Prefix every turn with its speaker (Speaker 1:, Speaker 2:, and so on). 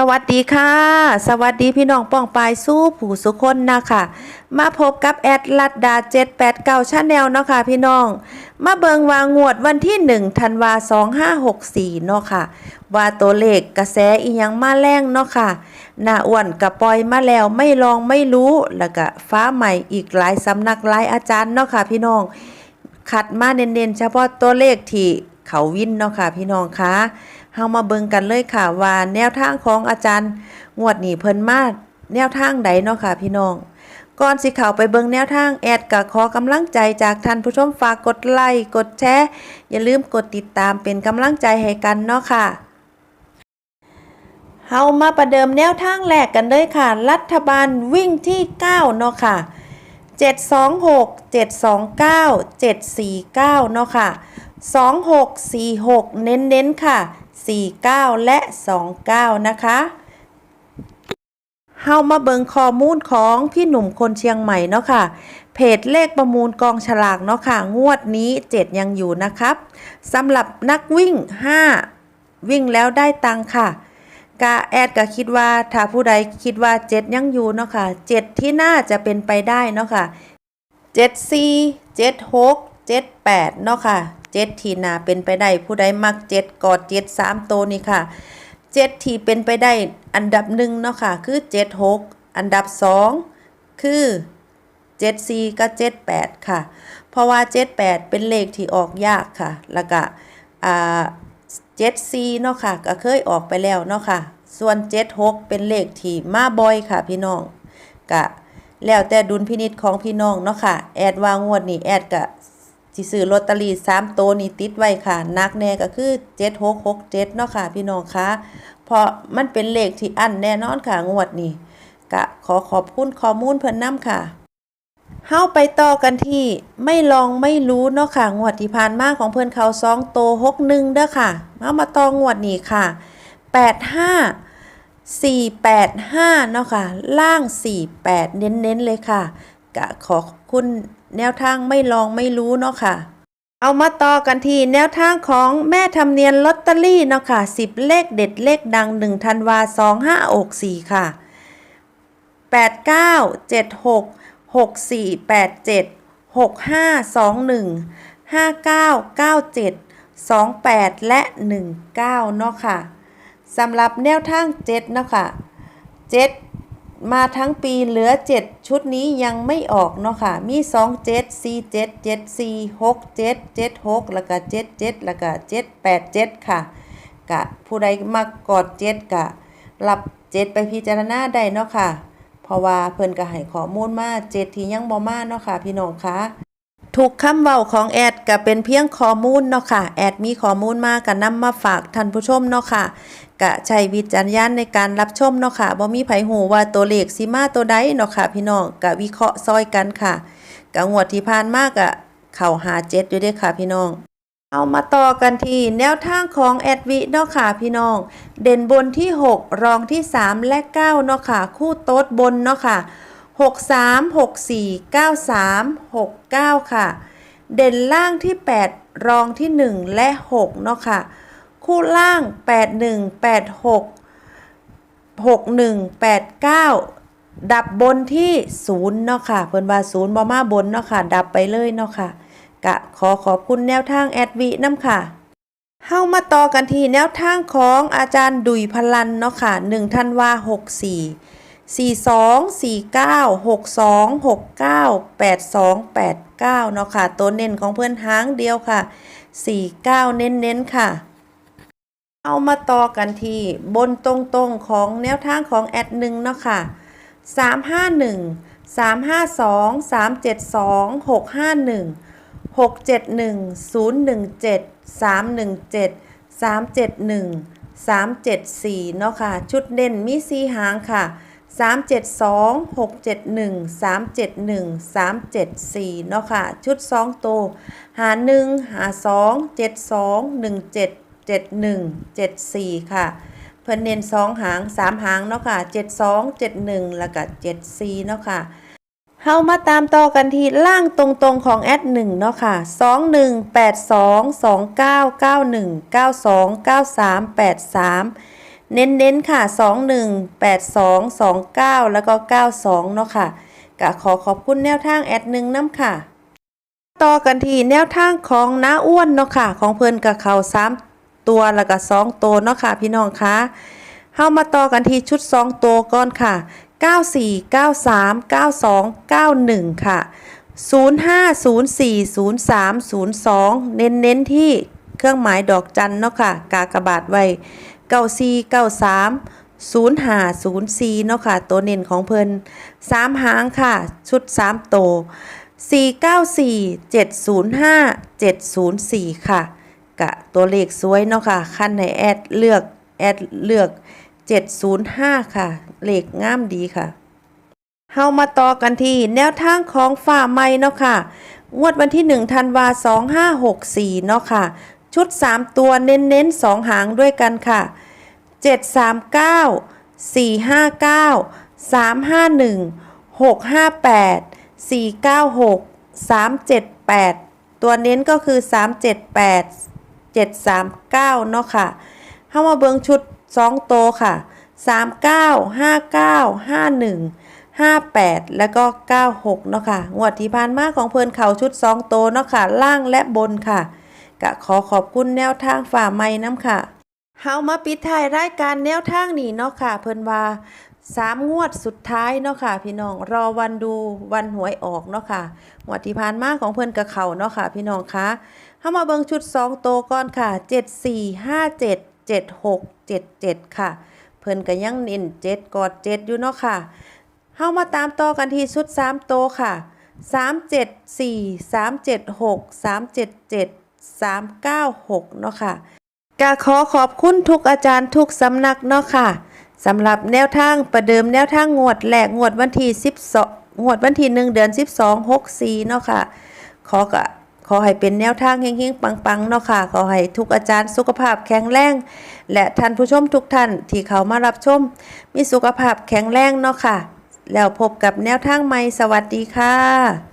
Speaker 1: สวัสดีค่ะ สวัสดีพี่น้องป้องปายสู้ผู้สุคนนะคะมาพบกับแอดลัดดา 789ชาแนลเนาะค่ะพี่น้อง มาเบิงวางงวดวันที่1ธันวา2564เนาะค่ะ ว่าตัวเลขกระแสอีหยังมาแรงเนาะค่ะหน้าอ้วนกระปอยมาแล้วไม่ลองไม่รู้ แล้วก็ฟ้าใหม่อีกหลายสำนักหลายอาจารย์เนาะค่ะพี่น้องคัดมาเน้นๆ เฉพาะตัวเลขที่ เขาวินเนาะค่ะพี่น้องคะเฮามาเบิ่งกันเลยค่ะว่าแนวทางของอาจารย์งวดนี้เพิ่นมาแนวทางใดเนาะค่ะพี่น้องก่อนสิเข้าไปเบิ่งแนวทางแอดก็ขอกำลังใจจากท่านผู้ชมฝากกดไลค์กดแชร์อย่าลืมกดติดตามเป็นกำลังใจให้กันเนาะค่ะเฮามาประเดิมแนวทางแรกกันเลยค่ะ รัฐบาลวิ่งที่ 9 เนาะค่ะ 726 729 749 เนาะค่ะ 2646 เน้นๆค่ะ 49 และ 29 นะคะเฮามาเบิงข้อมูลของพี่หนุ่มคนเชียงใหม่เนาะค่ะ เพจเลขประมูลกองฉลากเนาะค่ะ งวดนี้ 7 ยังอยู่นะครับสำหรับนักวิ่ง 5 วิ่งแล้วได้ตังค่ะกาแอดก็คิดว่าถ้าผู้ใดคิดว่า 7 ยังอยู่เนาะค่ะ 7 ที่น่าจะเป็นไปได้เนาะค่ะ 7 4 7 6 7 8 เนาะค่ะ 7ที่น่าเป็นไปได้ผู้ใดมัก7กอด7 3โตวนี่ค่ะ7ที่เป็นไปได้อันดับหนึ่งเนาะค่ะคือ7 6อันดับ2คือ7 4กับ7 8ค่ะ เพราะว่า7 8เป็นเลขที่ออกยากค่ะ แล้วก็อ่า7 4เนาะค่ะก็เคยออกไปแล้วเนาะค่ะ ส่วน7 6เป็นเลขที่มาบ่อยค่ะพี่น้องก็แล้วแต่ดุลพินิจของพี่น้องเนาะค่ะ แอดวางงวดนี้แอดก็ สิซื้อลอตเตอรี่3โตวนี้ติดไว้ค่ะนักแน่ก็คือ7667เนาะค่ะพี่น้องคะเพราะมันเป็นเลขที่อันแน่นอนค่ะงวดนี้ก็ขอขอบคุณข้อมูลเพิ่นนํค่ะเฮาไปต่อกันที่ไม่ลองไม่รู้เนาะค่ะงวดที่ผ่านมาของเพื่อนเขาสองโตหกหนึ่งเด้อค่ะเอามาต่องวดนี้ค่ะแปดห้าสี่แปดห้าเนาะค่ะ ล่างสี่แปดเน้นๆเลยค่ะกะขอคุณ แนวทางไม่ลองไม่รู้เนาะค่ะ เอามาต่อกันที่แนวทางของแม่ทำเนียนลอตเตอรี่เนาะค่ะสิบเลขเด็ดเลขดังหนึ่งธันวาสองห้าอกสี่ค่ะแปดเก้าเจ็ดหกหกสี่แปดเจ็ดหกห้าสองหนึ่งห้าเก้าเก้าเจ็ดสองแปดและหนึ่งเก้าเนาะค่ะสำหรับแนวทางเจ็ดเนาะค่ะเจ็ด มาทั้งปีเหลือเจ็ดชุดนี้ยังไม่ออกเนาะค่ะ มีสองเจ็ดสี่เจ็ดเจ็ดสี่หกเจ็ดเจ็ดหกแล้วก็เจ็ดเจ็ดแล้วก็เจ็ดแปดเจ็ดค่ะ กะผู้ใดมากอดเจ็ดกะ รับเจ็ดไปพิจารณาได้เนาะค่ะ เพราะว่าเพิ่นก็ให้ข้อมูลมาเจ็ดที่ยังบ่มาเนาะค่ะ พี่น้องคะ ทุกคำเว้าของแอดก็เป็นเพียงข้อมูลเนาะค่ะ แอดมีข้อมูลมากก็นำมาฝากท่านผู้ชมเนาะค่ะก็ใช้วิจารณญาณในการรับชมเนาะค่ะบ่มีไผฮู้ว่าตัวเลขสิมาตัวใดเนาะค่ะ พี่น้องก็วิเคราะห์ซอยกันค่ะก็งวดที่ผ่านมาก็เข้าหาเจ็ดอยู่ด้อค่ะ พี่น้องเอามาต่อกันที่แนวทางของแอดวิเนาะค่ะพี่น้อง เด่นบนที่ 6 รองที่ 3 และ 9 เนาะค่ะ คู่โต๊ดบนเนาะค่ะ 6 3 6 4 9 3 6 9 ค่ะ เด่นล่างที่ 8 รองที่ 1 และ 6 เนาะค่ะ คู่ล่าง 8 1 8 6 6 1 8 9 ดับบนที่ 0 เนาะค่ะ เพิ่นว่า 0บ่มาบนเนาะค่ะ ดับไปเลยเนาะค่ะ กะขอขอบคุณแนวทางแอดวิน้ำค่ะเฮามาต่อกันที่แนวทางของอาจารย์ดุยพลันเนาะค่ะ1ธันวา64 42 49 62 69 82 89 เนาะค่ะ ตัวเน้นของเพื่อนหางเดียวค่ะ 49 เน้นๆค่ะ เอามาต่อกันที่บนตรงๆของแนวทางของแอดหนึ่งเนาะค่ะ 351 352 372 651 671 017 317 371 374 เนาะค่ะ ชุดเด่นมีสีหางค่ะ 372 671 371 374เนาะค่ะ ชุด 2 ตัว หา 1 หา 2 72 17 71 74 ค่ะ เพิ่นเน้น2หาง 3 หางเนาะค่ะ 72 71 แล้วก็74 เนาะค่ะเฮามาตามต่อกันที่ล่างตรงๆของแอด1เนาะค่ะ21 82 29 91 92 93 83เน้ เน้นๆค่ะ 21 82 29 แล้วก็ 92 เนาะค่ะก็ขอขอบคุณแนวทางแอดหนึ่งน้ำค่ะ ต่อกันที่แนวทางของน้าอ้วนเนาะค่ะ ของเพิ่นกับเขา3ตัวแล้วก็2ตัวเนาะค่ะ พี่น้องคะเฮามาต่อกันที่ชุด 2 ตัวก่อนค่ะ 94 93 92 91 ค่ะ 05 04 03 02 เน้นเน้นๆที่ เครื่องหมายดอกจันเนาะค่ะ กากบาทไว้94 93 05 04เนาะค่ะ ตัวเน้นของเพิ่น3หางค่ะ ชุด3ตัว494 705 704ค่ะ กะตัวเลขสวยเนาะค่ะ ขั้นให้แอดเลือก แอดเลือก705ค่ะ เลขงามดีค่ะเฮามาต่อกันที่แนวทางของฝ่าไม้เนาะค่ะงวดวันที่1ธันวา2564 เนาะค่ะ ชุด 3 ตัวเน้นๆ 2 หางด้วยกันค่ะ 739 459 351 658 496 378 ตัวเน้นก็คือ 378 739 เนาะค่ะเข้ามาเบิงชุด 2 โตวค่ะ 39 59 51 58 แล้วก็ 96 เนาะค่ะ งวดที่ผ่านมาของเพิ่นเขาชุด 2 โตวเนาะค่ะ ล่างและบนค่ะ กะขอขอบคุณแนวทางฝ่าไม้น้ำค่ะ เฮามาปิดท้ายรายการแนวทางนี้เนาะค่ะ เพิ่นว่าสามงวดสุดท้ายเนาะค่ะ พี่น้องรอวันดูวันหวยออกเนาะค่ะงวดที่ผ่านมาของเพิ่นกับเขาเนาะค่ะ พี่น้องคะเฮามาเบิ่งชุด2โตก่อนค่ะ7457 7677ค่ะ เพิ่นก็ยังเน้น7กอด7อยู่เนาะค่ะเฮามาตามต่อกันที่ชุด3โตค่ะ374 376 377 396 เนาะค่ะกะขอขอบคุณทุกอาจารย์ทุกสำนักเนาะค่ะสำหรับแนวทางประเดิมแนวทางงวดแหลกงวดวันที่ 12 งวดวันที่ 1 เดือน 12 64 เนาะค่ะ ขอกะขอให้เป็นแนวทางเฮงๆ ปังๆ เนาะค่ะ ขอให้ทุกอาจารย์สุขภาพแข็งแรง และท่านผู้ชมทุกท่านที่เขามารับชม มีสุขภาพแข็งแรงเนาะค่ะ แล้วพบกับแนวทางใหม่ สวัสดีค่ะ